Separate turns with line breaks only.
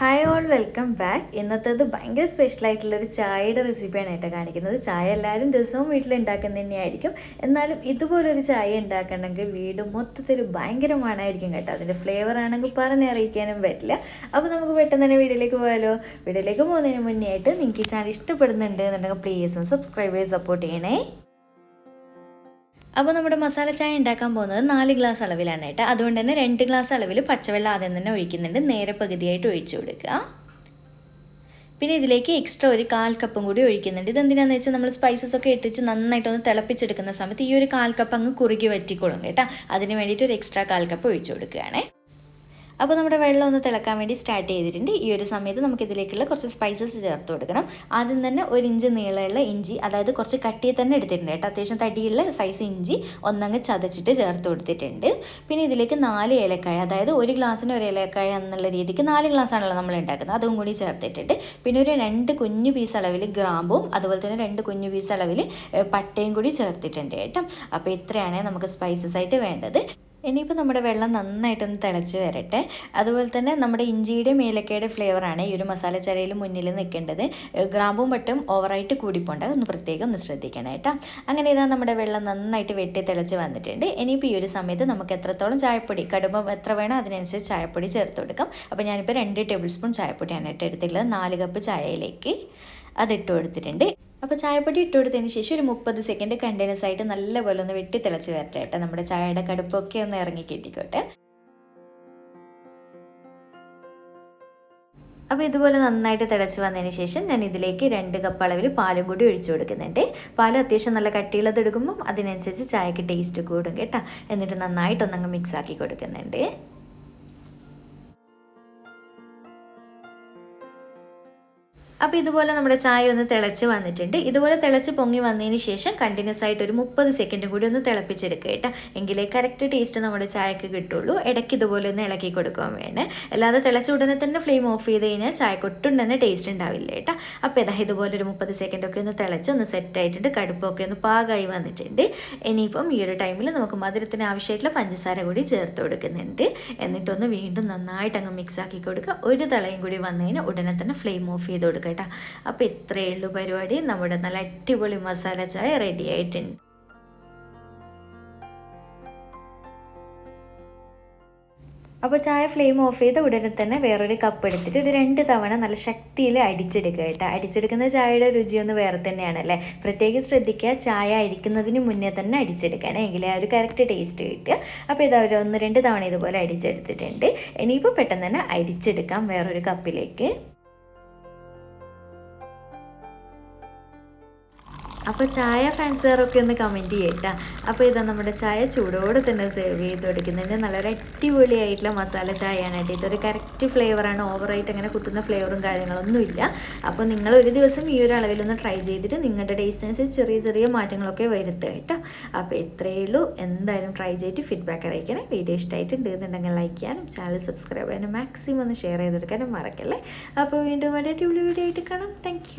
Hi all welcome back ഇന്നത്തേത് ഭയങ്കര special ആയിട്ടുള്ളൊരു ചായയുടെ റെസിപ്പിയാണ് കേട്ടോ കാണിക്കുന്നത്. ചായ എല്ലാവരും ദിവസവും വീട്ടിൽ ഉണ്ടാക്കുന്ന തന്നെയായിരിക്കും എന്നാലും ഇതുപോലൊരു ചായ ഉണ്ടാക്കണമെങ്കിൽ വീട് മൊത്തത്തിൽ ഭയങ്കര മണമായിരിക്കും കേട്ടോ. അതിന്റെ ഫ്ലേവർ ആണെങ്കിൽ പറഞ്ഞറിയിക്കാനും പറ്റില്ല. അപ്പോൾ നമുക്ക് പെട്ടെന്ന് തന്നെ വീട്ടിലേക്ക് പോയാലോ വീട്ടിലേക്ക് പോകുന്നതിന് മുന്നേ ആയിട്ട് നിങ്ങൾക്ക് ഈ ചാനൽ ഇഷ്ടപ്പെടുന്നുണ്ട് എന്നുണ്ടെങ്കിൽ പ്ലീസ് സബ്സ്ക്രൈബ് ചെയ്ത് സപ്പോർട്ട് ചെയ്യണേ. അപ്പോൾ നമ്മുടെ മസാല ചായ ഉണ്ടാക്കാൻ പോകുന്നത് നാല് ഗ്ലാസ് അളവിലാണ് കേട്ടോ അതുകൊണ്ട് തന്നെ രണ്ട് ഗ്ലാസ് അളവിൽ പച്ചവെള്ളം ആദ്യം തന്നെ ഒഴിക്കുന്നുണ്ട്. നേരെ പകുതിയായിട്ട് ഒഴിച്ചു കൊടുക്കുക. പിന്നെ ഇതിലേക്ക് എക്സ്ട്രാ ഒരു കാൽ കപ്പും കൂടി ഒഴിക്കുന്നുണ്ട്. ഇതെന്തിനാന്ന് വെച്ചാൽ നമ്മൾ സ്പൈസസ് ഒക്കെ ഇട്ടിച്ച് നന്നായിട്ടൊന്ന് തിളപ്പിച്ചെടുക്കുന്ന സമയത്ത് ഈ ഒരു കാൽ കപ്പ് അങ്ങ് കുറുകി വറ്റിക്കൊള്ളും കേട്ടോ. അതിന് വേണ്ടിയിട്ട് ഒരു എക്സ്ട്രാ കാൽ കപ്പ് ഒഴിച്ചു കൊടുക്കുകയാണേ. അപ്പോൾ നമ്മുടെ വെള്ളം ഒന്ന് തിളക്കാൻ വേണ്ടി സ്റ്റാർട്ട് ചെയ്തിട്ടുണ്ട്. ഈ ഒരു സമയത്ത് നമുക്ക് ഇതിലേക്കുള്ള കുറച്ച് സ്പൈസസ് ചേർത്ത് കൊടുക്കണം. ആദ്യം തന്നെ ഒരു ഇഞ്ച് നീളമുള്ള ഇഞ്ചി അതായത് കുറച്ച് കട്ടിയെ തന്നെ എടുത്തിട്ടുണ്ട് കേട്ടോ. അത്യാവശ്യം തടിയുള്ള സൈസ് ഇഞ്ചി ഒന്നങ്ങ് ചതച്ചിട്ട് ചേർത്ത് കൊടുത്തിട്ടുണ്ട്. പിന്നെ ഇതിലേക്ക് നാല് ഏലക്കായ അതായത് ഒരു ഗ്ലാസ്സിന് ഒരു ഏലക്കായ എന്നുള്ള രീതിക്ക് നാല് ഗ്ലാസ് ആണല്ലോ നമ്മൾ ഉണ്ടാക്കുന്നത്. അതും കൂടി ചേർത്തിട്ടുണ്ട്. പിന്നെ ഒരു രണ്ട് കുഞ്ഞു പീസ് അളവിൽ ഗ്രാമ്പും അതുപോലെ തന്നെ രണ്ട് കുഞ്ഞു പീസ് അളവിൽ പട്ടയും കൂടി ചേർത്തിട്ടുണ്ട് കേട്ടോ. അപ്പോൾ ഇത്രയാണ് നമുക്ക് സ്പൈസസ് ആയിട്ട് വേണ്ടത്. ഇനിയിപ്പോൾ നമ്മുടെ വെള്ളം നന്നായിട്ടൊന്ന് തിളച്ച് വരട്ടെ. അതുപോലെ തന്നെ നമ്മുടെ ഇഞ്ചിയുടെയും ഏലക്കയുടെ ഫ്ലേവറാണ് ഈ ഒരു മസാല ചരയിൽ മുന്നിൽ നിൽക്കേണ്ടത്. ഗ്രാമ്പും പട്ടും ഓവറായിട്ട് കൂടിപ്പോണ്ട്. ഒന്ന് പ്രത്യേകം ഒന്ന് ശ്രദ്ധിക്കണം കേട്ടോ. അങ്ങനെ ഇതാ നമ്മുടെ വെള്ളം നന്നായിട്ട് വെട്ടി തിളച്ച് വന്നിട്ടുണ്ട്. ഇനിയിപ്പോൾ ഈ ഒരു സമയത്ത് നമുക്ക് എത്രത്തോളം ചായപ്പൊടി കടുപ്പം എത്ര വേണം അതിനനുസരിച്ച് ചായപ്പൊടി ചേർത്ത് കൊടുക്കാം. അപ്പോൾ ഞാനിപ്പോൾ രണ്ട് ടേബിൾ സ്പൂൺ ചായപ്പൊടിയാണ് കേട്ടോ എടുത്തിട്ടുള്ളത്. നാല് കപ്പ് ചായയിലേക്ക് അതിട്ട് കൊടുത്തിട്ടുണ്ട്. അപ്പോൾ ചായപ്പൊടി ഇട്ട് കൊടുത്തതിന് ശേഷം ഒരു മുപ്പത് സെക്കൻഡ് കണ്ടിന്യൂസ് ആയിട്ട് നല്ലപോലെ ഒന്ന് വെട്ടി തിളച്ച് വരട്ടെ കേട്ടോ നമ്മുടെ ചായയുടെ കടുപ്പൊക്കെ ഒന്ന് ഇറങ്ങി കിട്ടിക്കോട്ടെ. അപ്പോൾ ഇതുപോലെ നന്നായിട്ട് തിളച്ച് വന്നതിന് ശേഷം ഞാൻ ഇതിലേക്ക് രണ്ട് കപ്പ് അളവിൽ പാലും കൂടി ഒഴിച്ചു കൊടുക്കുന്നുണ്ട്. പാൽ അത്യാവശ്യം നല്ല കട്ടിയുള്ളത് എടുക്കുമ്പം അതിനനുസരിച്ച് ചായക്ക് ടേസ്റ്റ് കൂടും കേട്ടോ. എന്നിട്ട് നന്നായിട്ടൊന്നങ്ങ് മിക്സ് ആക്കി കൊടുക്കുന്നുണ്ട്. അപ്പോൾ ഇതുപോലെ നമ്മുടെ ചായ ഒന്ന് തിളച്ച് വന്നിട്ടുണ്ട്. ഇതുപോലെ തിളച്ച് പൊങ്ങി വന്നതിന് ശേഷം കണ്ടിന്യൂസ് ആയിട്ട് ഒരു മുപ്പത് സെക്കൻഡ് കൂടി ഒന്ന് തിളപ്പിച്ചെടുക്കുക കേട്ടോ. എങ്കിലേ കറക്റ്റ് ടേസ്റ്റ് നമ്മുടെ ചായക്ക് കിട്ടുള്ളൂ. ഇടയ്ക്ക് ഇതുപോലെ ഒന്ന് ഇളക്കി കൊടുക്കാൻ വേണ്ടേ അല്ലാതെ തിളച്ച ഉടനെ തന്നെ ഫ്ലെയിം ഓഫ് ചെയ്ത് കഴിഞ്ഞാൽ ചായക്ക് ഒട്ടും തന്നെ ടേസ്റ്റ് ഉണ്ടാവില്ല കേട്ടോ. അപ്പോൾ ഇതാ ഇതുപോലെ ഒരു മുപ്പത് സെക്കൻഡൊക്കെ ഒന്ന് തിളച്ച് ഒന്ന് സെറ്റ് ആയിട്ടുണ്ട്. കടുപ്പൊക്കെ ഒന്ന് പാകമായി വന്നിട്ടുണ്ട്. ഇനിയിപ്പം ഈ ഒരു ടൈമിൽ നമുക്ക് മധുരത്തിന് ആവശ്യമായിട്ടുള്ള പഞ്ചസാര കൂടി ചേർത്ത് കൊടുക്കുന്നുണ്ട്. എന്നിട്ടൊന്ന് വീണ്ടും നന്നായിട്ട് അങ്ങ് മിക്സ് ആക്കി കൊടുക്കുക. ഒരു തളയും കൂടി വന്നതിന് ഉടനെ തന്നെ ഫ്ലെയിം ഓഫ് ചെയ്ത് കൊടുക്കുക കേട്ടോ. അപ്പോൾ ഇത്രയേ ഉള്ളൂ പരിപാടി. നമ്മുടെ നല്ല അടിപൊളി മസാല ചായ റെഡി ആയിട്ടുണ്ട്. അപ്പോൾ ചായ ഫ്ലെയിം ഓഫ് ചെയ്ത ഉടനെ തന്നെ വേറൊരു കപ്പ് എടുത്തിട്ട് ഇത് രണ്ട് തവണ നല്ല ശക്തിയിൽ അടിച്ചെടുക്കുക കേട്ടോ. അടിച്ചെടുക്കുന്ന ചായയുടെ രുചിയൊന്ന് വേറെ തന്നെയാണല്ലേ? പ്രത്യേകം ശ്രദ്ധിക്കുക. ചായ അരിക്കുന്നതിന് മുന്നേ തന്നെ അടിച്ചെടുക്കണം എങ്കിലേ ആ ഒരു കറക്റ്റ് ടേസ്റ്റ് കിട്ടുക. അപ്പോൾ ഇത് ഒരു ഒന്ന് രണ്ട് തവണ ഇതുപോലെ അടിച്ചെടുത്തിട്ടുണ്ട്. ഇനിയിപ്പോൾ പെട്ടെന്ന് തന്നെ അരിച്ചെടുക്കാം വേറൊരു കപ്പിലേക്ക് അപ്പോൾ ചായ ഫാൻസുകാരൊക്കെ ഒന്ന് കമന്റ് ചെയ്യട്ടാ. അപ്പോൾ ഇതാ നമ്മുടെ ചായ ചൂടോടെ തന്നെ സെർവ് ചെയ്ത് കൊടുക്കുന്നുണ്ട്. നല്ലൊരു അടിപൊളിയായിട്ടുള്ള മസാല ചായയാണ് കേട്ടോ ഇതൊരു കറക്റ്റ് ഫ്ലേവറാണ് ഓവറായിട്ട് അങ്ങനെ കുത്തുന്ന ഫ്ലേവറും കാര്യങ്ങളൊന്നുമില്ല അപ്പോൾ നിങ്ങൾ ഒരു ദിവസം ഈ ഒരു അളവിലൊന്ന് ട്രൈ ചെയ്തിട്ട് നിങ്ങളുടെ ടേസ്റ്റിനനുസരിച്ച് ചെറിയ ചെറിയ മാറ്റങ്ങളൊക്കെ വരുത്തുക കേട്ടോ. അപ്പോൾ ഇത്രയേ ഉള്ളൂ. എന്തായാലും ട്രൈ ചെയ്തിട്ട് ഫീഡ്ബാക്ക് അറിയിക്കണേ. വീഡിയോ ഇഷ്ടമായിട്ടുണ്ട് എന്നുണ്ടെങ്കിൽ ലൈക്ക് ചെയ്യാനും ചാനൽ സബ്സ്ക്രൈബ് ചെയ്യാനും മാക്സിമം ഒന്ന് ഷെയർ ചെയ്ത് കൊടുക്കാനും മറക്കല്ലേ? അപ്പോൾ വീണ്ടും ഒരു അടിപൊളി വീഡിയോ ആയിട്ട് കാണാം. താങ്ക്